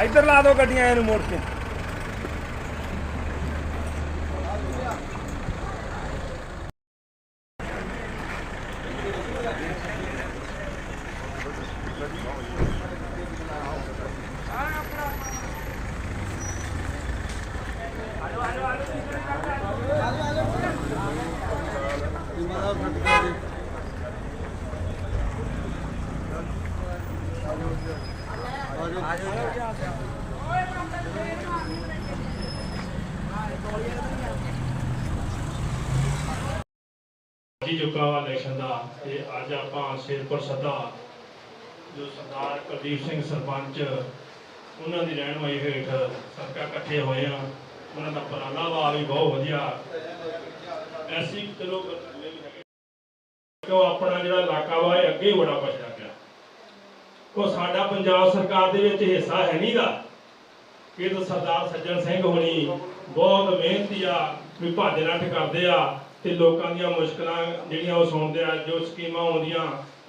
ਇੱਧਰ ਲਾ ਦਿਓ ਗੱਡੀਆਂ ਇਹਨੂੰ ਮੋੜ ਕੇ। ਚੁੱਕਾ ਵਾ ਇਲੈਕਸ਼ਨ ਦਾ ਤੇ ਅੱਜ ਆਪਾਂ ਸ਼ੇਰਪੁਰ ਸੱਦਾ, ਜੋ ਸਰਦਾਰ ਕੁਲਦੀਪ ਸਿੰਘ ਸਰਪੰਚ, ਉਹਨਾਂ ਦੀ ਰਹਿਣ ਵਾਲੀ ਹੇਠ ਸਰਕਾ ਇਕੱਠੇ ਹੋਏ ਆ। ਉਹਨਾਂ ਦਾ ਉਪਰਾਲਾ ਵਾ, ਵੀ ਬਹੁਤ ਵਧੀਆ। ਐਸੀ ਚਲੋ ਕਿਉਂ ਆਪਣਾ ਜਿਹੜਾ ਇਲਾਕਾ ਵਾ, ਇਹ ਅੱਗੇ ਬੜਾ ਪਛੜਿਆ ਉਹ ਸਾਡਾ ਪੰਜਾਬ ਸਰਕਾਰ ਦੇ ਵਿੱਚ ਹਿੱਸਾ ਹੈ ਨਹੀਂਗਾ ਇਹ ਤਾਂ ਸਰਦਾਰ ਸੱਜਣ ਸਿੰਘ ਹੋਣੀ ਬਹੁਤ ਮਿਹਨਤੀ ਆ, ਵੀ ਭੱਜ ਨੱਠ ਕਰਦੇ ਆ ਤੇ ਲੋਕਾਂ ਦੀਆਂ ਮੁਸ਼ਕਲਾਂ ਜਿਹੜੀਆਂ ਉਹ ਸੁਣਦੇ ਆ, ਜੋ ਸਕੀਮਾਂ ਆਉਂਦੀਆਂ,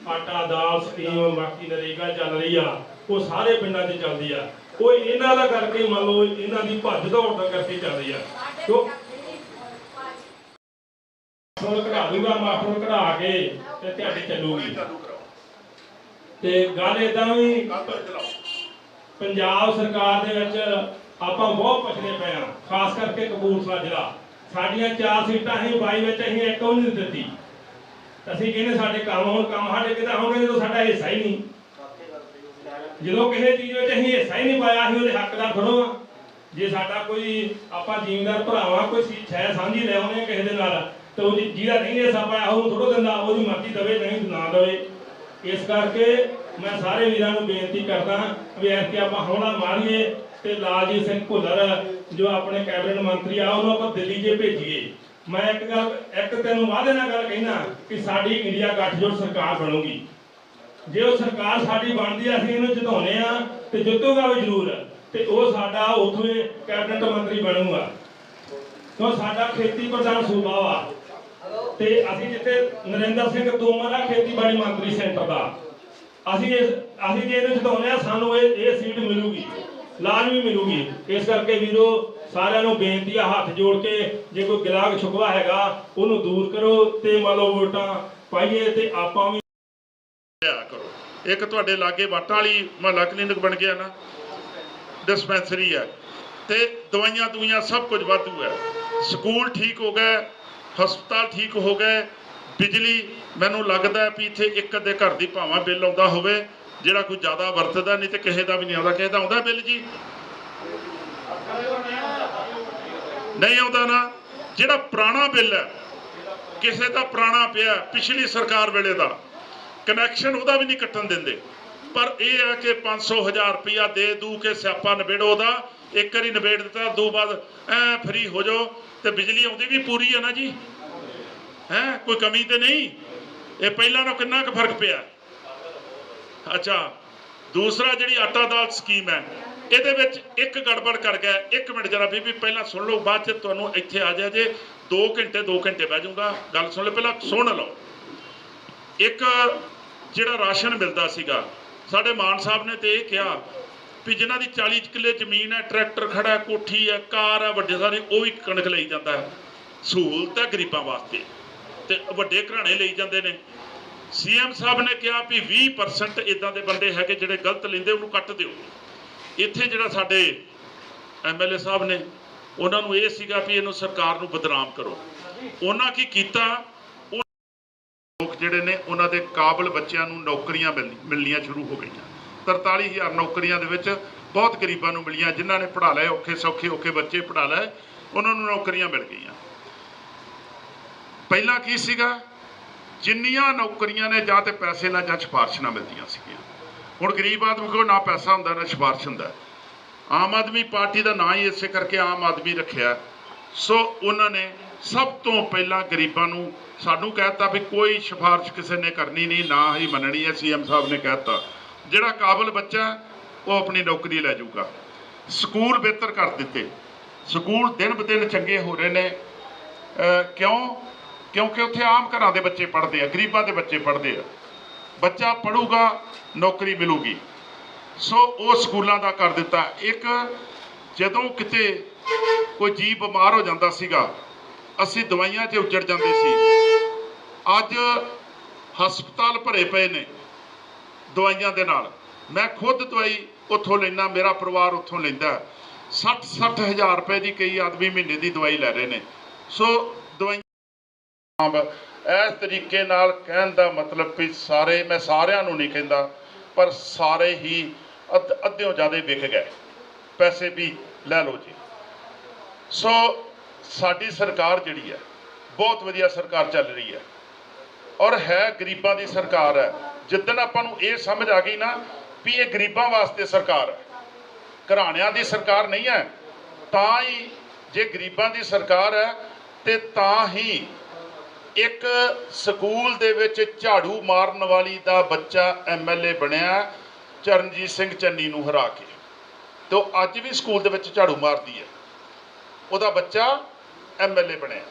ਆਟਾ ਦਾਲ ਸਕੀਮ, ਬਾਕੀ ਨਰੇਗਾ ਚੱਲ ਰਹੀ ਆ, ਉਹ ਸਾਰੇ ਪਿੰਡਾਂ 'ਚ ਚੱਲਦੀ ਆ। ਉਹ ਇਹਨਾਂ ਦਾ ਕਰਕੇ ਮੰਨ ਲਓ ਇਹਨਾਂ ਦੀ ਭੱਜ ਦੌੜ ਦਾ ਕਰਕੇ ਚੱਲਦੀ ਆ। ਕਿਉਂ? ਮਾਸਟਰ ਕਢਾ ਦੂਗਾ ਮਾਸਟਰ ਕਢਾ ਕੇ ਤੇ ਤੁਹਾਡੀ ਚੱਲੂਗੀ। ਤੇ ਗੱਲ ਇਦਾਂ ਵੀ ਪੰਜਾਬ ਸਰਕਾਰ ਦੇ ਵਿੱਚ ਆਪਾਂ ਬਹੁਤ ਪਛੜੇ ਪਏ ਆ ਖਾਸ ਕਰਕੇ ਕਪੂਰਥਲਾ ਜ਼ਿਲ੍ਹਾ। ਸਾਡੀਆਂ ਚਾਰ ਸੀਟਾਂ ਅਸੀਂ 22 ਵਿੱਚ ਅਸੀਂ ਇੱਕ ਵੀ ਨਹੀਂ ਦਿੱਤੀ। ਅਸੀਂ ਕਹਿੰਦੇ ਸਾਡੇ ਕੰਮ ਹੋਣ ਕੰਮ ਸਾਡੇ ਕਿਦਾਂ ਹੋਣਗੇ ਜਦੋਂ ਸਾਡਾ ਹਿੱਸਾ ਹੀ ਨਹੀਂ। ਜਦੋਂ ਕਿਸੇ ਚੀਜ਼ ਵਿੱਚ ਅਸੀਂ ਹਿੱਸਾ ਹੀ ਨਹੀਂ ਪਾਇਆ ਅਸੀਂ ਉਹਦੇ ਹੱਕਦਾਰ ਥੋੜੋ ਆ ਜੇ ਸਾਡਾ ਕੋਈ ਆਪਾਂ ਜ਼ਿਮੀਂਦਾਰ ਭਰਾਵਾ ਕੋਈ ਸੀ ਛੈ ਸਾਂਝੀ ਲੈ ਆਉਣੇ ਆ ਕਿਸੇ ਦੇ ਨਾਲ ਤੇ ਉਹ ਜਿਹਦਾ ਨਹੀਂ ਹਿੱਸਾ ਪਾਇਆ ਉਹਨੂੰ ਥੋੜੋ ਦਿੰਦਾ ਉਹਦੀ ਮਰਜ਼ੀ ਦਵੇ ਨਹੀਂ ਨਾ ਦਵੇ। ਇਸ ਕਰਕੇ ਮੈਂ ਸਾਰੇ ਵੀਰਾਂ ਨੂੰ ਬੇਨਤੀ ਕਰਦਾ ਵੀ ਐਸ ਕਿ ਆਪਾਂ ਹੌਲਾ ਮਾਰੀਏ ਤੇ ਲਾਲਜੀਤ ਸਿੰਘ ਭੁੱਲਰ ਜੋ ਆਪਣੇ ਕੈਬਨਿਟ ਮੰਤਰੀ ਆ, ਉਹਨੂੰ ਆਪਾਂ ਦਿੱਲੀ 'ਚ ਭੇਜੀਏ। ਮੈਂ ਇੱਕ ਗੱਲ, ਇੱਕ ਤੈਨੂੰ ਵਾਅਦੇ ਨਾਲ ਗੱਲ ਕਹਿਣਾ ਕਿ ਸਾਡੀ ਇੰਡੀਆ ਗੱਠਜੋੜ ਸਰਕਾਰ ਬਣੂਗੀ। ਜੇ ਉਹ ਸਰਕਾਰ ਸਾਡੀ ਬਣਦੀ ਆ, ਅਸੀਂ ਇਹਨੂੰ ਜਿਤਾਉਨੇ ਆ ਤੇ ਜਿੱਤੂਗਾ ਵੀ ਜ਼ਰੂਰ, ਤੇ ਉਹ ਸਾਡਾ ਉਥੋਂ ਕੈਬਨਿਟ ਮੰਤਰੀ ਬਣੂਗਾ। ਕਿਉਂ? ਸਾਡਾ ਖੇਤੀ ਪ੍ਰਧਾਨ ਸੂਬਾ ਵਾ। ਤੇ ਅਸੀਂ ਜਿੱਥੇ ਨਰਿੰਦਰ ਸਿੰਘ ਤੋਮਰ ਆ, ਖੇਤੀਬਾੜੀ ਮੰਤਰੀ ਸੈਂਟਰ ਦਾ। ਅਸੀਂ ਇਸ ਅਸੀਂ ਜੇ ਇਹਨੂੰ ਜਿਤਾਉਂਦੇ ਆ, ਸਾਨੂੰ ਇਹ ਇਹ ਸੀਟ ਮਿਲੂਗੀ। ਲਾਜ਼ਮੀ ਮਿਲੂਗੀ। ਇਸ ਕਰਕੇ ਵੀਰੋ, ਸਾਰਿਆਂ ਨੂੰ ਬੇਨਤੀ ਆ, ਹੱਥ ਜੋੜ ਕੇ ਜੇ ਕੋਈ ਗਿਲਾਗ ਛੁਕਵਾ ਹੈਗਾ, ਉਹਨੂੰ ਦੂਰ ਕਰੋ ਤੇ ਮੰਨ ਲਓ ਵੋਟਾਂ ਪਾਈਏ ਤੇ ਆਪਾਂ ਵੀ ਕਰੋ। ਇੱਕ ਤੁਹਾਡੇ ਲਾਗੇ ਵਾਟਾਂ ਵਾਲੀ ਮਹੱਲਾ ਕਲੀਨਿਕ ਬਣ ਗਿਆ ਨਾ, ਡਿਸਪੈਂਸਰੀ ਹੈ ਤੇ ਦਵਾਈਆਂ ਦੁਈਆਂ ਸਭ ਕੁਝ ਵਾਧੂ ਹੈ ਸਕੂਲ ਠੀਕ ਹੋ ਗਿਆ ਹਸਪਤਾਲ ਠੀਕ ਹੋ ਗਏ, ਬਿਜਲੀ ਮੈਨੂੰ ਲੱਗਦਾ ਵੀ ਇੱਥੇ ਇੱਕ ਅੱਧੇ ਘਰ ਦੀ ਭਾਵਾਂ ਬਿੱਲ ਆਉਂਦਾ ਹੋਵੇ, ਜਿਹੜਾ ਕੋਈ ਜ਼ਿਆਦਾ ਵਰਤਦਾ, ਨਹੀਂ ਤੇ ਕਿਸੇ ਦਾ ਵੀ ਨਹੀਂ ਆਉਂਦਾ। ਕਿਸੇ ਦਾ ਆਉਂਦਾ ਬਿੱਲ ਜੀ? ਨਹੀਂ ਆਉਂਦਾ ਨਾ। ਜਿਹੜਾ ਪੁਰਾਣਾ ਬਿੱਲ ਹੈ, ਕਿਸੇ ਦਾ ਪੁਰਾਣਾ ਪਿਆ ਪਿਛਲੀ ਸਰਕਾਰ ਵੇਲੇ ਦਾ। ਕਨੈਕਸ਼ਨ ਉਹਦਾ ਵੀ ਨਹੀਂ ਕੱਟਣ ਦਿੰਦੇ। ਪਰ ਇਹ ਹੈ ਕਿ 500 ਹਜ਼ਾਰ ਰੁਪਇਆ ਦੇ ਦੂ ਕੇ ਸਿਆਪਾ ਨਿਬੇੜੋ ਦਾ ਇੱਕ ਵਾਰੀ ਨਿਬੇੜ ਦਿੱਤਾ, ਦੋ ਬਾਅਦ ਐ ਫ੍ਰੀ ਹੋ ਜਾਓ ਤੇ ਬਿਜਲੀ ਆਉਂਦੀ ਵੀ ਪੂਰੀ ਹੈ ਨਾ ਜੀ। ਹੈ, ਕੋਈ ਕਮੀ ਤੇ ਨਹੀਂ? ਇਹ ਪਹਿਲਾਂ ਨਾਲੋਂ ਕਿੰਨਾ ਕੁ ਫ਼ਰਕ ਪਿਆ? ਅੱਛਾ, ਦੂਸਰਾ ਜਿਹੜੀ ਆਟਾ ਦਾਲ ਸਕੀਮ ਹੈ, ਇਹਦੇ ਵਿੱਚ ਇੱਕ ਗੜਬੜ ਕਰ ਗਿਆ। ਇੱਕ ਮਿੰਟ ਜਰਾ ਬੀਬੀ, ਪਹਿਲਾਂ ਸੁਣ ਲਓ, ਬਾਅਦ ਚ ਤੁਹਾਨੂੰ ਇੱਥੇ ਆ ਜਾ ਜੇ 2 ਘੰਟੇ 2 ਘੰਟੇ ਬਹਿ ਜਾਊਗਾ। ਗੱਲ ਸੁਣ ਲਓ, ਪਹਿਲਾਂ ਸੁਣ ਲਓ। ਇੱਕ ਜਿਹੜਾ ਰਾਸ਼ਨ ਮਿਲਦਾ ਸੀਗਾ, ਸਾਡੇ ਮਾਨ ਸਾਹਿਬ ਨੇ ਤੇ ਇਹ ਕਿਹਾ ਵੀ ਜਿਨ੍ਹਾਂ ਦੀ 40 ਕਿੱਲੇ ਜ਼ਮੀਨ ਹੈ, ਟਰੈਕਟਰ ਖੜਾ ਕੋਠੀ ਹੈ, ਕਾਰ ਹੈ, ਵੱਡੇ ਸਾਰੇ, ਉਹ ਵੀ ਕਣਕ ਲਈ ਜਾਂਦਾ ਹੈ। ਸਹੂਲਤ ਹੈ ਗਰੀਬਾਂ ਵਾਸਤੇ। ਤੇ ਵੱਡੇ ਘਰਾਣੇ ਲਈ ਜਾਂਦੇ ਨੇ। ਸੀਐਮ ਸਾਹਿਬ ਨੇ ਕਿਹਾ ਵੀ 20% ਇਦਾਂ ਦੇ ਬੰਦੇ ਹੈਗੇ ਜਿਹੜੇ ਗਲਤ ਲੈਂਦੇ, ਉਹਨੂੰ ਕੱਟ ਦਿਓ। ਇੱਥੇ ਜਿਹੜਾ ਸਾਡੇ ਐਮਐਲਏ ਸਾਹਿਬ ਨੇ, ਉਹਨਾਂ ਨੂੰ ਇਹ ਸੀਗਾ ਵੀ ਇਹਨੂੰ ਸਰਕਾਰ ਨੂੰ ਬਦਨਾਮ ਕਰੋ। ਉਹਨਾਂ ਕੀ ਕੀਤਾ? ਉਹ ਲੋਕ ਜਿਹੜੇ ਨੇ, ਉਹਨਾਂ ਦੇ ਕਾਬਲ ਬੱਚਿਆਂ ਨੂੰ ਨੌਕਰੀਆਂ ਮਿਲ- ਮਿਲਣੀਆਂ ਸ਼ੁਰੂ ਹੋ ਗਈਆਂ। 43000 ਨੌਕਰੀਆਂ ਦੇ ਵਿੱਚ ਬਹੁਤ ਗਰੀਬਾਂ ਨੂੰ ਮਿਲੀਆਂ, ਜਿਨ੍ਹਾਂ ਨੇ ਪੜ੍ਹਾ ਲਏ, ਔਖੇ ਸੌਖੇ, ਔਖੇ ਬੱਚੇ ਪੜ੍ਹਾ ਲਏ, ਉਹਨਾਂ ਨੂੰ ਨੌਕਰੀਆਂ ਮਿਲ ਗਈਆਂ। ਪਹਿਲਾਂ ਕੀ ਸੀਗਾ? ਜਿੰਨੀਆਂ ਨੌਕਰੀਆਂ ਨੇ ਜਾਂ ਤੇ ਪੈਸੇ ਨਾਲ ਜਾਂ ਸਿਫਾਰਿਸ਼ ਨਾਲ ਮਿਲਦੀਆਂ ਸੀਗੀਆਂ। ਹੁਣ ਗਰੀਬ ਆਦਮੀ ਕੋਲ ਨਾ ਪੈਸਾ ਹੁੰਦਾ, ਨਾ ਸਿਫਾਰਿਸ਼ ਹੁੰਦਾ। ਆਮ ਆਦਮੀ ਪਾਰਟੀ ਦਾ ਨਾਂ ਹੀ ਇਸੇ ਕਰਕੇ ਆਮ ਆਦਮੀ ਰੱਖਿਆ। ਸੋ ਉਹਨਾਂ ਨੇ ਸਭ ਤੋਂ ਪਹਿਲਾਂ ਗਰੀਬਾਂ ਨੂੰ ਸਾਨੂੰ ਕਹਿਤਾ ਵੀ ਕੋਈ ਸਿਫਾਰਿਸ਼ ਕਿਸੇ ਨੇ ਕਰਨੀ ਨਹੀਂ, ਨਾ ਹੀ ਮੰਨਣੀ ਹੈ ਸੀਐਮ ਸਾਹਿਬ ਨੇ ਕਹਿਤਾ ਜਿਹੜਾ ਕਾਬਲ ਬੱਚਾ ਉਹ ਆਪਣੀ ਨੌਕਰੀ ਲੈ ਜਾਊਗਾ। ਸਕੂਲ ਬਿਹਤਰ ਕਰ ਦਿੱਤੇ। ਸਕੂਲ ਦਿਨ ਬ ਦਿਨ ਚੰਗੇ ਹੋ ਰਹੇ ਨੇ। ਕਿਉਂ? ਕਿਉਂਕਿ ਉੱਥੇ ਆਮ ਘਰਾਂ ਦੇ ਬੱਚੇ ਪੜ੍ਹਦੇ ਆ, ਗਰੀਬਾਂ ਦੇ ਬੱਚੇ ਪੜ੍ਹਦੇ ਆ। ਬੱਚਾ ਪੜੂਗਾ ਨੌਕਰੀ ਮਿਲੂਗੀ। ਸੋ ਉਹ ਸਕੂਲਾਂ ਦਾ ਕਰ ਦਿੱਤਾ। ਇੱਕ, ਜਦੋਂ ਕਿਤੇ ਕੋਈ ਜੀ ਬਿਮਾਰ ਹੋ ਜਾਂਦਾ ਸੀਗਾ, ਅਸੀਂ ਦਵਾਈਆਂ 'ਚ ਉੱਜੜ ਜਾਂਦੇ ਸੀ। ਅੱਜ ਹਸਪਤਾਲ ਭਰੇ ਪਏ ਨੇ। ਦਵਾਈਆਂ ਦੇ ਨਾਲ। ਮੈਂ ਖੁਦ ਦਵਾਈ ਉੱਥੋਂ ਲੈਣਾ ਮੇਰਾ ਪਰਿਵਾਰ ਉੱਥੋਂ ਲੈਂਦਾ। 60 60 ਹਜ਼ਾਰ ਰੁਪਏ ਦੀ ਕਈ ਆਦਮੀ ਮਹੀਨੇ ਦੀ ਦਵਾਈ ਲੈ ਰਹੇ ਨੇ। ਸੋ ਦਵਾਈਆਂ ਇਸ ਤਰੀਕੇ ਨਾਲ ਕਹਿਣ ਦਾ ਮਤਲਬ ਵੀ ਸਾਰੇ, ਮੈਂ ਸਾਰਿਆਂ ਨੂੰ ਨਹੀਂ ਕਹਿੰਦਾ, ਪਰ ਸਾਰੇ ਹੀ ਅੱਧ ਅੱਧਿਓਂ ਜ਼ਿਆਦਾ ਵਿਕ ਗਏ। ਪੈਸੇ ਵੀ ਲੈ ਲਓ ਜੀ। ਸੋ ਸਾਡੀ ਸਰਕਾਰ ਜਿਹੜੀ ਹੈ, ਬਹੁਤ ਵਧੀਆ ਸਰਕਾਰ ਚੱਲ ਰਹੀ ਹੈ। ਔਰ ਹੈ, ਗਰੀਬਾਂ ਦੀ ਸਰਕਾਰ ਹੈ। ਜਿੱਦਣ ਆਪਾਂ ਨੂੰ ਇਹ ਸਮਝ ਆ ਗਈ ਨਾ ਵੀ ਇਹ ਗਰੀਬਾਂ ਵਾਸਤੇ ਸਰਕਾਰ ਹੈ, ਘਰਾਣਿਆਂ ਦੀ ਸਰਕਾਰ ਨਹੀਂ ਹੈ, ਤਾਂ ਹੀ ਜੇ ਗਰੀਬਾਂ ਦੀ ਸਰਕਾਰ ਹੈ, ਤੇ ਤਾਂ ਹੀ ਇੱਕ ਸਕੂਲ ਦੇ ਵਿੱਚ ਝਾੜੂ ਮਾਰਨ ਵਾਲੀ ਦਾ ਬੱਚਾ ਐਮਐਲਏ ਬਣਿਆ, ਚਰਨਜੀਤ ਸਿੰਘ ਚੰਨੀ ਨੂੰ ਹਰਾ ਕੇ। ਤੇ ਉਹ ਅੱਜ ਵੀ ਸਕੂਲ ਦੇ ਵਿੱਚ ਝਾੜੂ ਮਾਰਦੀ ਹੈ। ਉਹਦਾ ਬੱਚਾ ਐਮਐਲਏ ਬਣਿਆ।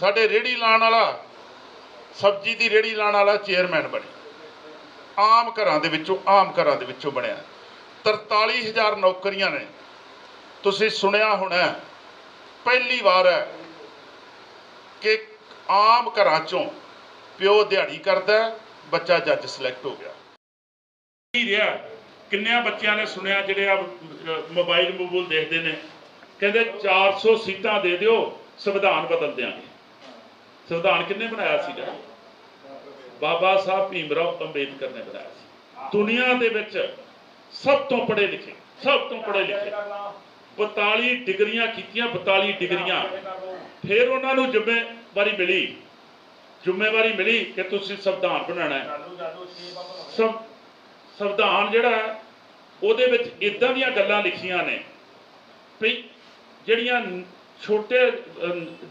ਸਾਡੇ ਰੇੜੀ ਲਾਣ ਵਾਲਾ ਸਬਜ਼ੀ ਦੀ ਰੇੜੀ ਲਾਣ ਵਾਲਾ ਚੇਅਰਮੈਨ ਬਣਿਆ ਆਮ ਘਰਾਂ ਦੇ ਵਿੱਚੋਂ, ਆਮ ਘਰਾਂ ਦੇ ਵਿੱਚੋਂ ਬਣਿਆ। 43000 ਨੌਕਰੀਆਂ ਨੇ। ਤੁਸੀਂ ਸੁਣਿਆ ਹੋਣਾ ਪਹਿਲੀ ਵਾਰ ਹੈ ਕਿ ਆਮ ਘਰਾਂ ਚੋਂ ਪਿਓ ਦਿਹਾੜੀ ਕਰਦਾ ਬੱਚਾ ਜੱਜ ਸਿਲੈਕਟ ਹੋ ਗਿਆ। ਕੀ ਰਿਹਾ? ਕਿੰਨਿਆਂ ਬੱਚਿਆਂ ਨੇ ਸੁਣਿਆ ਜਿਹੜੇ ਆ ਮੋਬਾਈਲ ਮੋਬਾਈਲ ਦੇਖਦੇ ਨੇ? ਕਹਿੰਦੇ 400 ਸੀਟਾਂ ਦੇ ਦਿਓ, ਸੰਵਿਧਾਨ ਬਦਲ ਦਿਆਂਗੇ। ਸੰਵਿਧਾਨ ਕਿੰਨੇ ਬਣਾਇਆ ਸੀਗਾ? ਬਾਬਾ ਸਾਹਿਬ ਭੀਮਰਾਓ ਅੰਬੇਦਕਰ ਨੇ ਬਣਾਇਆ ਸੀ। ਦੁਨੀਆ ਦੇ ਵਿੱਚ ਸਭ ਤੋਂ ਪੜ੍ਹੇ ਲਿਖੇ ਸਭ ਤੋਂ ਪੜ੍ਹੇ ਲਿਖੇ। 42 ਡਿਗਰੀਆਂ ਕੀਤੀਆਂ 42 ਡਿਗਰੀਆਂ। ਫਿਰ ਉਹਨਾਂ ਨੂੰ ਜ਼ਿੰਮੇਵਾਰੀ ਮਿਲੀ। ਜ਼ਿੰਮੇਵਾਰੀ ਮਿਲੀ ਕਿ ਤੁਸੀਂ ਸੰਵਿਧਾਨ ਬਣਾਉਣਾ ਹੈ। ਸੰਵਿਧਾਨ ਜਿਹੜਾ ਹੈ, ਉਹਦੇ ਵਿੱਚ ਇਦਾਂ ਦੀਆਂ ਗੱਲਾਂ ਲਿਖੀਆਂ ਨੇ ਵੀ ਜਿਹੜੀਆਂ ਛੋਟੇ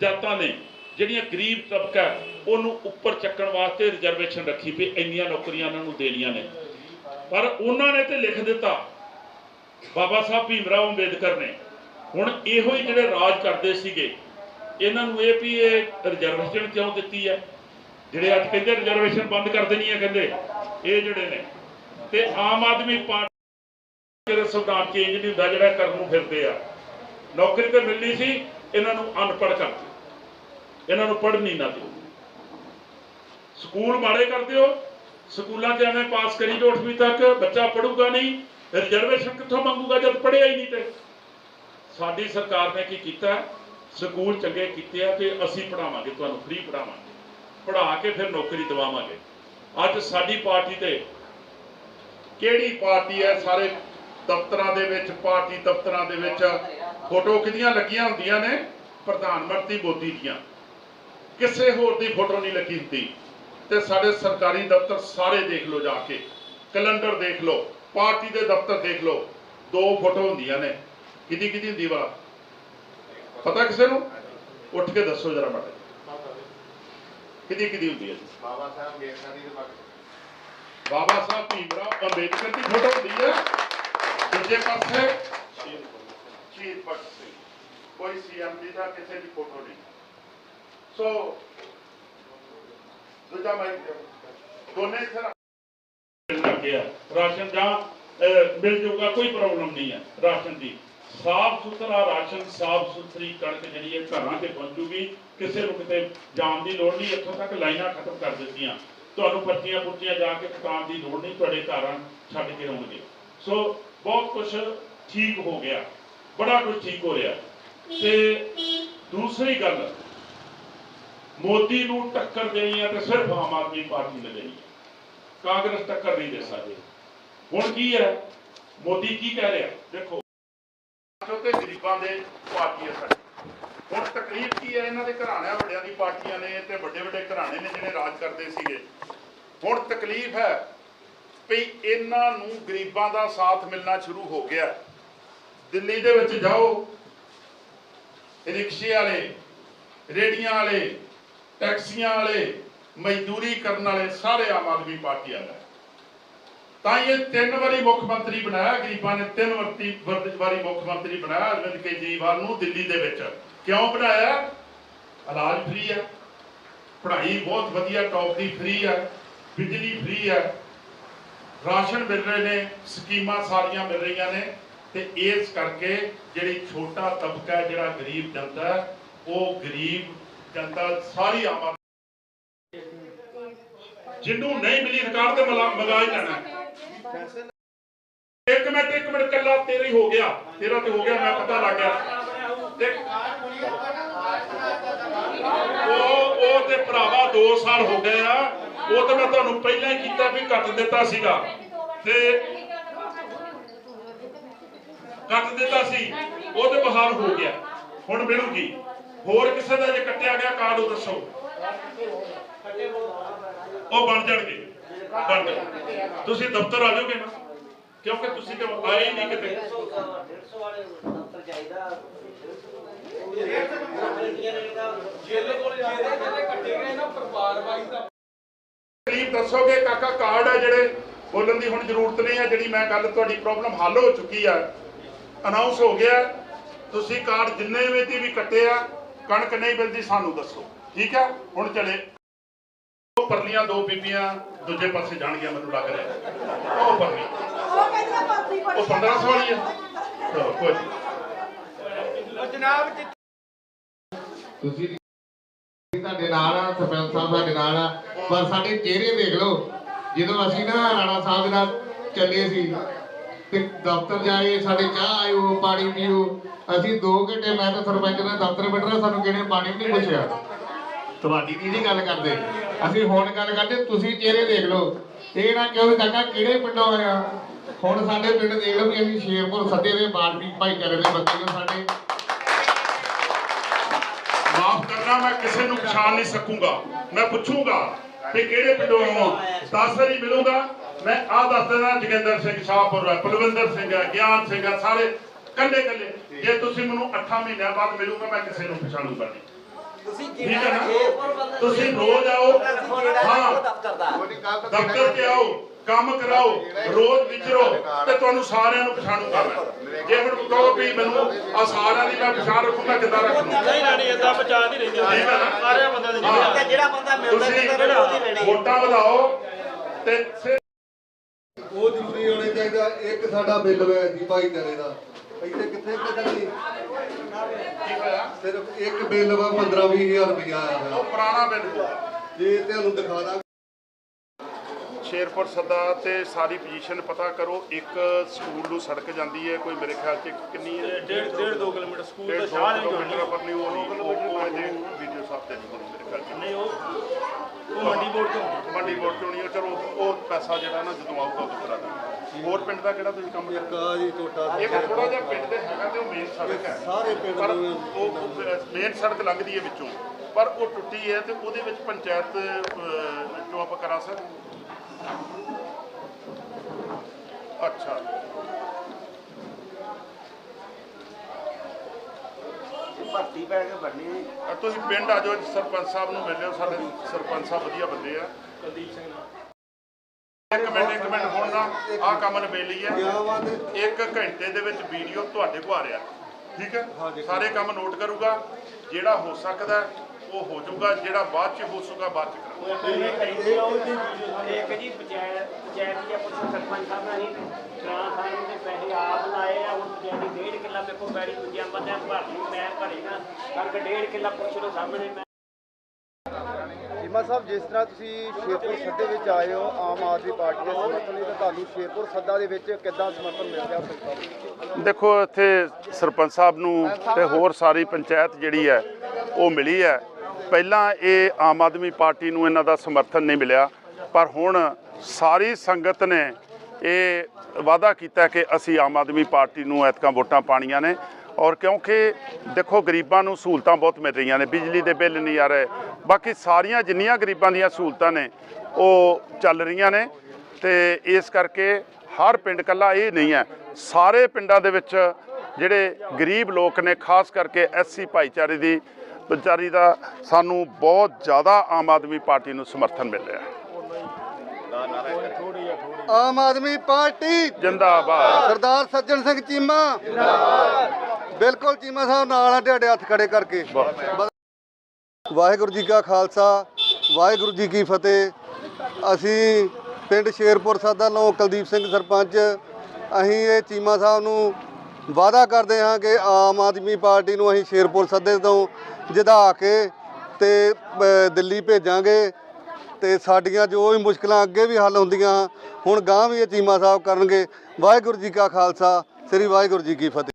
ਜਾਤਾਂ ਨੇ ਜਿਹੜੀਆਂ ਗਰੀਬ ਤਬਕਾ ਉਹਨੂੰ ਉੱਪਰ ਚੱਕਣ ਵਾਸਤੇ ਰਿਜ਼ਰਵੇਸ਼ਨ ਰੱਖੀ ਵੀ ਇੰਨੀਆਂ ਨੌਕਰੀਆਂ ਉਹਨਾਂ ਨੂੰ ਦੇਣੀਆਂ ਨੇ। ਪਰ ਉਹਨਾਂ ਨੇ ਤੇ ਲਿਖ ਦਿੱਤਾ, ਬਾਬਾ ਸਾਹਿਬ ਭੀਮਰਾਓ ਅੰਬੇਦਕਰ ਨੇ। ਹੁਣ ਇਹੋ ਹੀ ਜਿਹੜੇ ਰਾਜ ਕਰਦੇ ਸੀਗੇ, ਇਹਨਾਂ ਨੂੰ ਇਹ ਵੀ ਇਹ ਰਿਜ਼ਰਵੇਸ਼ਨ ਕਿਉਂ ਦਿੱਤੀ ਹੈ? ਜਿਹੜੇ ਅੱਜ ਕਹਿੰਦੇ ਰਿਜ਼ਰਵੇਸ਼ਨ ਬੰਦ ਕਰ ਦੇਣੀ ਹੈ ਕਹਿੰਦੇ, ਇਹ ਜਿਹੜੇ ਨੇ। ਤੇ ਆਮ ਆਦਮੀ ਪਾਰਟੀ ਦੇ ਸੰਵਿਧਾਨ ਚੇਂਜ ਨਹੀਂ ਹੁੰਦਾ, ਜਿਹੜਾ ਕਰਨ ਨੂੰ ਫਿਰਦੇ ਆ। ਨੌਕਰੀ ਤੇ ਮਿਲਣੀ ਸੀ, ਇਹਨਾਂ ਨੂੰ ਅਨਪੜ੍ਹ ਕਰ ਇਹਨਾਂ ਨੂੰ ਪੜ੍ਹਨ ਹੀ ਨਾ ਦਿਓ ਸਕੂਲ ਮਾੜੇ ਕਰ ਦਿਓ, ਸਕੂਲਾਂ 'ਚ ਐਵੇਂ ਪਾਸ ਕਰੀ ਜੋ 8ਵੀਂ ਤੱਕ ਬੱਚਾ ਪੜੂਗਾ ਨਹੀਂ ਰਿਜ਼ਰਵੇਸ਼ਨ ਕਿੱਥੋਂ ਮੰਗੂਗਾ ਜਦ ਪੜ੍ਹਿਆ ਹੀ ਨਹੀਂ ਤੇ? ਸਾਡੀ ਸਰਕਾਰ ਨੇ ਕੀ ਕੀਤਾ? ਸਕੂਲ ਚੰਗੇ ਕੀਤੇ ਆ ਕਿ ਅਸੀਂ ਪੜਾਵਾਂਗੇ ਤੁਹਾਨੂੰ ਫ੍ਰੀ ਪੜਾਵਾਂਗੇ ਪੜਾ ਕੇ ਫਿਰ ਨੌਕਰੀ ਦਿਵਾਵਾਂਗੇ। ਅੱਜ ਸਾਡੀ ਪਾਰਟੀ ਤੇ ਕਿਹੜੀ ਪਾਰਟੀ ਹੈ? ਸਾਰੇ ਦਫ਼ਤਰਾਂ ਦੇ ਵਿੱਚ, ਪਾਰਟੀ ਦਫ਼ਤਰਾਂ ਦੇ ਵਿੱਚ ਫੋਟੋ ਕਿਹਦੀਆਂ ਲੱਗੀਆਂ ਹੁੰਦੀਆਂ ਨੇ? ਪ੍ਰਧਾਨ ਮੰਤਰੀ ਮੋਦੀ ਦੀਆਂ। ਕਿਸੇ ਹੋਰ ਦੀ ਫੋਟੋ ਨਹੀਂ ਲੱਗੀ ਹੁੰਦੀ। ਤੇ ਸਾਡੇ ਸਰਕਾਰੀ ਦਫ਼ਤਰ ਸਾਰੇ ਦੇਖ ਲਓ ਜਾ ਕੇ। ਕੈਲੰਡਰ ਦੇਖ ਲਓ ਪਾਰਟੀ ਦੇ ਦਫ਼ਤਰ ਦੇਖ ਲਓ ਦੋ ਫੋਟੋ ਹੁੰਦੀਆਂ ਨੇ। ਕਿਹਦੀ ਕਿਹਦੀ ਹੁੰਦੀ ਵਾ ਪਤਾ ਕਿਸੇ ਨੂੰ? ਉੱਠ ਕੇ ਦੱਸੋ ਜਰਾ ਮਾੜਾ ਕਿਹਦੀ ਕਿਹਦੀ ਹੁੰਦੀ ਹੈ ਬਾਬਾ ਸਾਹਿਬ ਅੰਬੇਡਕਰ ਦੀ ਬਾਬਾ ਸਾਹਿਬ ਭੀਮਰਾਓ ਅੰਬੇਦਕਰ ਦੀ ਫੋਟੋ ਹੁੰਦੀ ਹੈ। ਦੂਜੇ ਪਾਸੇ ਸ਼ਹੀਦ ਭਗਤ ਸਿੰਘ। ਕੋਈ ਸੀਐਮ ਦੀ ਦਾ ਕਿਸੇ ਦੀ ਫੋਟੋ ਨਹੀਂ। ਸੋ ਦੂਜਾ ਮੈਂ ਦੋਨੇ ਸਿਰ ਲੱਗਿਆ। ਰਾਸ਼ਨ ਜਾਂ ਮਿਲ ਜੂਗਾ, ਕੋਈ ਪ੍ਰੋਬਲਮ ਨਹੀਂ ਹੈ ਰਾਸ਼ਨ ਦੀ। ਸਾਫ਼ ਸੁਥਰਾ ਰਾਸ਼ਨ, ਸਾਫ਼ ਸੁਥਰੀ ਕਣਕ ਜਿਹੜੀ ਹੈ ਘਰਾਂ ਤੇ ਪਹੁੰਚੂਗੀ। ਕਿਸੇ ਨੂੰ ਕਿਤੇ ਜਾਣ ਦੀ ਲੋੜ ਨਹੀਂ, ਇੱਥੋਂ ਤੱਕ ਲਾਈਨਾਂ ਖਤਮ ਕਰ ਦਿੱਤੀਆਂ। ਤੁਹਾਨੂੰ ਪਰਚੀਆਂ ਪੁਰਚੀਆਂ ਜਾ ਕੇ ਕਟਾਉਣ ਦੀ ਲੋੜ ਨਹੀਂ, ਤੁਹਾਡੇ ਘਰਾਂ ਛੱਡ ਕੇ ਆਉਣਗੇ। ਸੋ ਬਹੁਤ ਕੁਝ ਠੀਕ ਹੋ ਗਿਆ। ਬੜਾ ਕੁਝ ਠੀਕ ਹੋ ਰਿਹਾ। ਤੇ ਦੂਸਰੀ ਗੱਲ ਮੋਦੀ ਨੂੰ ਟੱਕਰ ਦੇਣੀ ਹੈ ਤੇ ਸਿਰਫ ਆਮ ਆਦਮੀ ਪਾਰਟੀ ਨੇ ਦੇਣੀ ਹੈ ਕਾਂਗਰਸ ਟੱਕਰ ਨਹੀਂ ਦੇ ਸਕਦੀ। ਹੁਣ ਕੀ ਹੈ? ਮੋਦੀ ਕੀ ਕਹਿ ਰਿਹਾ? ਦੇਖੋ ਤੇ ਗਰੀਬਾਂ ਦੇ ਪਾਰਟੀ ਹੈ ਸਾਡੀ। ਹੁਣ ਤਕਲੀਫ ਕੀ ਹੈ? ਇਹਨਾਂ ਦੇ ਘਰਾਣਿਆਂ ਵੱਡਿਆਂ ਦੀ ਪਾਰਟੀਆਂ ਨੇ ਤੇ ਵੱਡੇ ਵੱਡੇ ਘਰਾਣੇ ਨੇ ਜਿਹੜੇ ਰਾਜ ਕਰਦੇ ਸੀਗੇ। ਹੁਣ ਤਕਲੀਫ ਹੈ ਵੀ ਇਹਨਾਂ ਨੂੰ ਗਰੀਬਾਂ ਦਾ ਸਾਥ ਮਿਲਣਾ ਸ਼ੁਰੂ ਹੋ ਗਿਆ। ਦਿੱਲੀ ਦੇ ਵਿੱਚ ਜਾਓ, ਰਿਕਸ਼ੇ ਵਾਲੇ ਰੇੜੀਆਂ ਵਾਲੇ ਟੈਕਸੀਆਂ ਵਾਲੇ, ਮਜ਼ਦੂਰੀ ਕਰਨ ਵਾਲੇ ਸਾਰੇ ਆਮ ਆਦਮੀ ਪਾਰਟੀ ਵਾਲੇ ਤਾਂ ਇਹ ਤਿੰਨ ਵਾਰੀ ਮੁੱਖ ਮੰਤਰੀ ਬਣਾਇਆ, ਗਰੀਬਾਂ ਨੇ ਤਿੰਨ ਵਾਰੀ ਵਾਰੀ ਮੁੱਖ ਮੰਤਰੀ ਬਣਾਇਆ, ਅਰਵਿੰਦ ਕੇਜਰੀਵਾਲ ਨੂੰ ਦਿੱਲੀ ਦੇ ਵਿੱਚ। ਕਿਉਂ ਬਣਾਇਆ? ਇਲਾਜ ਫ੍ਰੀ ਹੈ ਪੜ੍ਹਾਈ ਬਹੁਤ ਵਧੀਆ ਟੌਪ ਦੀ ਫ੍ਰੀ ਹੈ ਬਿਜਲੀ ਫ੍ਰੀ ਹੈ ਰਾਸ਼ਨ ਮਿਲ ਰਹੇ ਨੇ, ਸਕੀਮਾਂ ਸਾਰੀਆਂ ਮਿਲ ਰਹੀਆਂ ਨੇ। ਤੇ ਇਸ ਕਰਕੇ ਜਿਹੜੀ ਛੋਟਾ ਤਬਕਾ ਜਿਹੜਾ ਗਰੀਬ ਜਨਤਾ ਉਹ ਗਰੀਬ ਜਨਤਾ ਸਾਰੀ ਆਮ ਜਿਹਨੂੰ ਨਹੀਂ ਮਿਲੀ ਰਿਕਾਰਡ ਤੇ ਮਲਾ- ਹੀ ਲੈਣਾ। ਇੱਕ ਮਿੰਟ ਇੱਕ ਮਿੰਟ ਕੱਲਾ ਤੇਰਾ ਹੀ ਹੋ ਗਿਆ। ਤੇਰਾ ਤੇ ਹੋ ਗਿਆ, ਮੈਂ ਪਤਾ ਲੱਗ ਗਿਆ। ਉਹ ਉਹ ਤੇ ਭਰਾਵਾ 2 ਸਾਲ ਹੋ ਗਏ ਆ। ਉਹ ਤੇ ਮੈਂ ਤੁਹਾਨੂੰ ਪਹਿਲਾਂ ਹੀ ਕੀਤਾ ਵੀ ਕੱਟ ਦਿੱਤਾ ਸੀਗਾ। ਤੇ ਕੱਟ ਦਿੱਤਾ ਸੀ। ਉਹ ਤੇ ਬਹਾਲ ਹੋ ਗਿਆ। ਹੁਣ ਮਿਲੂਗੀ। ਹੋਰ ਕਿਸੇ ਦਾ ਜੇ ਕੱਟਿਆ ਗਿਆ ਕਾਰਡ ਉਹ ਦੱਸੋ। ਉਹ ਬਣ ਜਾਣਗੇ। ਬਣ ਜਾਣਗੇ। ਤੁਸੀਂ ਦਫ਼ਤਰ ਆ ਜਾਓਗੇ ਨਾ। ਕਿਉਂਕਿ ਤੁਸੀਂ ਤੇ ਆਏ ਨਹੀਂ ਕਿਤੇ। ਗਰੀਬ ਦੱਸੋਗੇ, ਕਾਕਾ, ਕਾਰਡ ਹੈ ਜਿਹੜੇ ਬੋਲਣ ਦੀ ਹੁਣ ਜ਼ਰੂਰਤ ਨਹੀਂ ਹੈ ਜਿਹੜੀ ਮੈਂ ਗੱਲ ਤੁਹਾਡੀ ਪ੍ਰੋਬਲਮ ਹੱਲ ਹੋ ਚੁੱਕੀ ਆ। ਅਨਾਉਂਸ ਹੋ ਗਿਆ। ਤੁਸੀਂ ਕਾਰਡ ਜਿੰਨੇ ਵੀ ਦੀ ਵੀ ਕੱਟੇ ਆ ਕਣਕ ਨਹੀਂ ਮਿਲਦੀ ਸਾਨੂੰ ਦੱਸੋ। ਠੀਕ ਹੈ? ਹੁਣ ਚਲੇ। ਉਹ ਪਰਲੀਆਂ ਦੋ ਬੀਬੀਆਂ ਦੂਜੇ ਪਾਸੇ ਜਾਣਗੀਆਂ ਮੈਨੂੰ ਲੱਗ ਰਿਹਾ। ਉਹ ਪਰਲੀ। ਉਹ 1500 ਵਾਲੀ ਹੈ। ਚਲੋ ਕੋਈ ਨੀ। ਤੁਸੀਂ ਤੁਹਾਡੇ ਨਾਲ ਆ ਸਰਪੰਚ ਸਾਹਿਬ ਸਾਡੇ ਨਾਲ ਆ। ਪਰ ਸਾਡੇ ਚਿਹਰੇ ਦੇਖ ਲਓ। ਜਦੋਂ ਅਸੀਂ ਨਾ ਰਾਣਾ ਸਾਹਿਬ ਦੇ ਨਾਲ ਚੱਲੇ ਸੀ ਤੇ ਦਫ਼ਤਰ ਜਾਏ, ਸਾਡੇ ਚਾਹ ਆਇਓ, ਪਾਣੀ ਪੀਓ। ਅਸੀਂ 2 ਘੰਟੇ, ਮੈਂ ਤਾਂ ਸਰਪੰਚ ਨੇ ਦਫ਼ਤਰ ਬੈਠਣਾ ਸਾਨੂੰ ਕਿਹਨੇ ਪਾਣੀ ਨਹੀਂ ਪੁੱਛਿਆ। ਤੁਹਾਡੀ ਦੀ ਨਹੀਂ ਗੱਲ ਕਰਦੇ। ਅਸੀਂ ਹੁਣ ਗੱਲ ਕਰਦੇ, ਤੁਸੀਂ ਚਿਹਰੇ ਦੇਖ ਲਓ। ਇਹ ਨਾ ਕਿਉਂ ਕਾਕਾ, ਕਿਹੜੇ ਪਿੰਡੋਂ ਆਇਆ ਹੁਣ ਸਾਡੇ ਪਿੰਡ ਦੇਖ ਲਓ ਵੀ ਅਸੀਂ ਸ਼ੇਰਪੁਰ ਸੱਦੇ ਦੇ ਬਾਲਟੀ ਭਾਈਚਾਰੇ ਦੇ ਬੱਚੇ ਨੂੰ ਸਾਡੇ। ਮਾਫ ਕਰਨਾ, ਮੈਂ ਕਿਸੇ ਨੂੰ ਪਛਾਣ ਨਹੀਂ ਸਕੂੰਗਾ। ਮੈਂ ਪੁੱਛੂੰਗਾ ਕਿ ਕਿਹੜੇ ਪਿੰਡੋਂ ਆਉਂ ਦਸ ਵਾਰੀ ਮਿਲੂੰਗਾ। ਮੈਂ ਆਹ ਦੱਸ ਦੇਣਾ ਜੋਗਿੰਦਰ ਸਿੰਘ ਸ਼ਾਹਪੁਰ ਹੈ ਪਲਵਿੰਦਰ ਸਿੰਘ ਹੈ ਗਿਆਨ ਸਿੰਘ ਹੈ ਸਾਰੇ ਕੱਲੇ ਕੱਲੇ। ਜੇ ਤੁਸੀਂ ਮੈਨੂੰ 8 ਮਹੀਨਿਆਂ ਬਾਅਦ ਮਿਲੂੰਗਾ ਮੈਂ ਕਿਸੇ ਨੂੰ ਪਛਾਣੂਗਾ ਨਹੀਂ। ਤੁਸੀਂ ਰੋਜ਼ ਆਓ। ਹਾਂ। ਦਫ਼ਤਰ ਤੇ ਆਓ ਕੰਮ ਕਰਾਓ ਰੋਜ਼ ਵਿਚਰੋ ਤੇ ਤੁਹਾਨੂੰ ਸਾਰਿਆਂ ਨੂੰ ਪਛਾਣੂਗਾ ਮੈਂ ਜੇ ਹੁਣ ਕਹੋ ਵੀ ਮੈਨੂੰ ਆ ਸਾਰਿਆਂ ਦੀ ਮੈਂ ਪਛਾਣ ਰੱਖੂੰਗਾ ਕਿੱਦਾਂ ਰੱਖ ਲੂੰ ਨਹੀਂ ਰਾਣੀ ਏਦਾਂ ਬਚਾ ਨਹੀਂ ਰਹਿੰਦੇ? ਸਾਰਿਆਂ ਬੰਦਿਆਂ ਦੀ ਜਿਹੜਾ ਬੰਦਾ ਮਿਲਦਾ ਤੁਸੀਂ ਕਿਤੇ ਉਹਦੀ ਲੈਣੀ ਵੋਟਾਂ ਵਧਾਓ ਤੇ ਉਹ ਜ਼ਰੂਰੀ ਹੋਣਾ ਚਾਹੀਦਾ ਇੱਕ ਸਾਡਾ ਬਿੱਲ ਹੋਇਆ ਜੀ ਭਾਈਚਾਰੇ ਦਾ। ਇੱਥੇ ਕਿੱਥੇ ਕਿੱਥੇ ਕੀ ਹੋਇਆ ਸਿਰਫ ਇੱਕ ਬਿੱਲ ਵਾ 15 20000 ਰੁਪਇਆ ਆਇਆ ਉਹ ਹੋਇਆ ਪੁਰਾਣਾ ਬਿੱਲ। ਜੇ ਤੁਹਾਨੂੰ ਦਿਖਾ ਦਾਂ ਸ਼ੇਰਪੁਰ ਸਦਾ ਤੇ ਸਾਰੀ ਪੋਜੀਸ਼ਨ ਪਤਾ ਕਰੋ ਇੱਕ ਸਕੂਲ ਨੂੰ ਸੜਕ ਜਾਂਦੀ ਹੈ ਕੋਈ ਮੇਰੇ ਖਿਆਲ ਚ ਕਿੰਨੀ ਹੈ? ਡੇਢ ਡੇਢ 2 ਕਿਲੋਮੀਟਰ ਸਕੂਲ ਸੌ ਸ਼ਾਹ ਨਹੀਂ ਕਿਲੋਮੀਟਰ ਪਰ ਨਹੀਂ ਉਹ ਨਹੀਂ ਵੀਡੀਓ ਸਾਹਿਬ ਤੇ ਨਹੀਂ ਹੋਣੀ ਮੇਰੇ ਖਿਆਲ ਚ। ਨਹੀਂ ਉਹ ਉਹ ਮੰਡੀ ਬੋਰਡ ਤੋਂ ਮੰਡੀ ਬੋਰਡ ਤੋਂ ਨਹੀਂ ਉਹ ਚਲੋ ਉਹ ਪੈਸਾ ਜਿਹੜਾ ਨਾ ਜਦੋਂ ਆਊਗਾ ਉਦੋਂ ਕਰਾ ਦਾਂਗੇ ਹੋਰ ਪਿੰਡ ਦਾ ਕਿਹੜਾ ਤੁਸੀਂ ਕੰਮ ਕਰਦੇ ਕਾ ਜੀ ਟੋਟਾ ਇੱਕ ਥੋੜਾ ਜਿਹਾ ਪਿੰਡ ਦੇ ਹੈਗਾ ਤੇ ਉਹ ਮੇਨ ਸੜਕ ਹੈ। ਸਾਰੇ ਪਿੰਡ ਪਰ ਉਹ ਮੇਨ ਸੜਕ ਲੰਘਦੀ ਹੈ ਵਿੱਚੋਂ। ਪਰ ਉਹ ਟੁੱਟੀ ਹੈ ਤੇ ਉਹਦੇ ਵਿੱਚ ਪੰਚਾਇਤ ਜੋ ਆਪਾਂ ਕਰਾ ਸਕਦੇ ਅੱਛਾ। ਭਰਤੀ ਪੈ ਕੇ ਬਣਨੀ ਅਹ ਤੁਸੀਂ ਪਿੰਡ ਆ ਜਾਓ ਸਰਪੰਚ ਸਾਹਿਬ ਨੂੰ ਮਿਲ ਲਿਓ ਸਾਡੇ ਸਰਪੰਚ ਸਾਹਿਬ ਵਧੀਆ ਬੰਦੇ ਆ। ਕੁਲਦੀਪ ਸਿੰਘ ਨਾਲ। ਇੱਕ ਮਿੰਟ ਇੱਕ ਮਿੰਟ ਹੁਣ ਨਾ ਆਹ ਕੰਮ ਨਿਬੇੜ ਲਈ ਹੈ ਗਿਆ ਵਾ ਤੇ ਇੱਕ ਘੰਟੇ ਦੇ ਵਿੱਚ ਵੀਡੀਓ ਤੁਹਾਡੇ ਕੋਲ ਆ ਰਿਹਾ। ਠੀਕ ਹੈ? ਸਾਰੇ ਕੰਮ ਨੋਟ ਕਰੂਗਾ। ਜਿਹੜਾ ਹੋ ਸਕਦਾ ਹੈ, ਉਹ ਹੋ ਜਾਊਗਾ ਜਿਹੜਾ ਬਾਅਦ ਚ ਹੋ ਸਕੂਗਾ ਬਾਅਦ ਚ ਕਰਾਂਗੇ। ਇੱਕ ਜੀ ਪੰਚਾਇਤ ਪੰਚਾਇਤ ਦੀ ਆਪਣੀ ਸਰਪੰਚ ਸਾਹਿਬ ਨੇ ਅਸੀਂ ਗ੍ਰਾਂ ਸਾਹਿਬ ਦੇ ਪੈਸੇ ਆਪ ਲਾਏ ਆ ਹੁਣ ਪੰਚਾਇਤ ਦੀ ਡੇਢ ਕਿੱਲਾ ਮੇਰੇ ਕੋਲ ਪੈੜੀ ਦੂਜਿਆਂ ਬੰਦਿਆਂ ਭਰ ਲਈ ਮੈਂ ਭਰੀ ਨਾ। ਕਰਕੇ ਡੇਢ ਕਿੱਲਾ ਪੁੱਛ ਲਓ ਸਾਹਮਣੇ ਮੈਂ ਚੀਮਾ ਸਾਹਿਬ ਜਿਸ ਤਰ੍ਹਾਂ ਤੁਸੀਂ ਸ਼ੇਰਪੁਰ ਸੱਦੇ ਵਿੱਚ ਆਏ ਹੋ ਆਮ ਆਦਮੀ ਪਾਰਟੀ ਦੇ ਸਮਰਥਨ ਲਈ ਤਾਂ ਤੁਹਾਨੂੰ ਸ਼ੇਰਪੁਰ ਸੱਦਾ ਦੇ ਵਿੱਚ ਕਿੱਦਾਂ ਸਮਰਥਨ ਮਿਲ ਗਿਆ ਸਰਕਾਰ ਦੇਖੋ ਇੱਥੇ ਸਰਪੰਚ ਸਾਹਿਬ ਨੂੰ ਤੇ ਹੋਰ ਸਾਰੀ ਪੰਚਾਇਤ ਜਿਹੜੀ ਹੈ ਉਹ ਮਿਲੀ ਹੈ। ਪਹਿਲਾਂ ਇਹ ਆਮ ਆਦਮੀ ਪਾਰਟੀ ਨੂੰ ਇਹਨਾਂ ਦਾ ਸਮਰਥਨ ਨਹੀਂ ਮਿਲਿਆ, ਪਰ ਹੁਣ ਸਾਰੀ ਸੰਗਤ ਨੇ ਇਹ ਵਾਅਦਾ ਕੀਤਾ ਕਿ ਅਸੀਂ ਆਮ ਆਦਮੀ ਪਾਰਟੀ ਨੂੰ ਐਤਕਾਂ ਵੋਟਾਂ ਪਾਣੀਆਂ ਨੇ ਔਰ ਕਿਉਂਕਿ ਦੇਖੋ ਗਰੀਬਾਂ ਨੂੰ ਸਹੂਲਤਾਂ ਬਹੁਤ ਮਿਲ ਰਹੀਆਂ ਨੇ, ਬਿਜਲੀ ਦੇ ਬਿੱਲ ਨਹੀਂ ਆ ਰਹੇ, ਬਾਕੀ ਸਾਰੀਆਂ ਜਿੰਨੀਆਂ ਗਰੀਬਾਂ ਦੀਆਂ ਸਹੂਲਤਾਂ ਨੇ ਉਹ ਚੱਲ ਰਹੀਆਂ ਨੇ ਤੇ ਇਸ ਕਰਕੇ ਹਰ ਪਿੰਡ ਕੱਲਾ ਇਹ ਨਹੀਂ ਹੈ, ਸਾਰੇ ਪਿੰਡਾਂ ਦੇ ਵਿੱਚ ਜਿਹੜੇ ਗਰੀਬ ਲੋਕ ਨੇ, ਖਾਸ ਕਰਕੇ ਐਸਸੀ ਭਾਈਚਾਰੇ ਦੀ ਵਿਚਾਰੀ ਦਾ ਸਾਨੂੰ ਬਹੁਤ ਜ਼ਿਆਦਾ ਆਮ ਆਦਮੀ ਪਾਰਟੀ ਨੂੰ ਸਮਰਥਨ ਮਿਲ ਰਿਹਾ ਹੈ ਆਮ ਆਦਮੀ ਪਾਰਟੀ ਜਿੰਦਾਬਾਦ। ਸਰਦਾਰ ਸੱਜਣ ਸਿੰਘ ਚੀਮਾ। ਬਿਲਕੁਲ ਚੀਮਾ ਸਾਹਿਬ ਨਾਲ ਆ ਤੁਹਾਡੇ ਹੱਥ ਖੜੇ ਕਰਕੇ। ਵਾਹਿਗੁਰੂ ਜੀ ਕਾ ਖਾਲਸਾ ਵਾਹਿਗੁਰੂ ਜੀ ਕੀ ਫਤਿਹ। ਅਸੀਂ ਪਿੰਡ ਸ਼ੇਰਪੁਰ ਸਾਦਾ ਨੂੰ ਕੁਲਦੀਪ ਸਿੰਘ ਸਰਪੰਚ। ਅਸੀਂ ਇਹ ਚੀਮਾ ਸਾਹਿਬ ਨੂੰ ਵਾਅਦਾ ਕਰਦੇ ਹਾਂ ਕਿ ਆਮ ਆਦਮੀ ਪਾਰਟੀ ਨੂੰ ਅਸੀਂ ਸ਼ੇਰਪੁਰ ਸੱਦੇ ਤੋਂ ਜਿਦਾ ਕੇ ਤੇ ਦਿੱਲੀ ਭੇਜਾਂਗੇ ਤੇ ਸਾਡੀਆਂ ਜੋ ਵੀ ਮੁਸ਼ਕਲਾਂ ਅੱਗੇ ਵੀ ਹੱਲ ਹੁੰਦੀਆਂ, ਹੁਣ ਗਾਂ ਵੀ ਇਹ ਚੀਮਾ ਸਾਹਿਬ ਕਰਨਗੇ। ਵਾਹਿਗੁਰੂ ਜੀ ਕਾ ਖਾਲਸਾ, ਸ੍ਰੀ ਵਾਹਿਗੁਰੂ ਜੀ ਕੀ ਫਤਿਹ।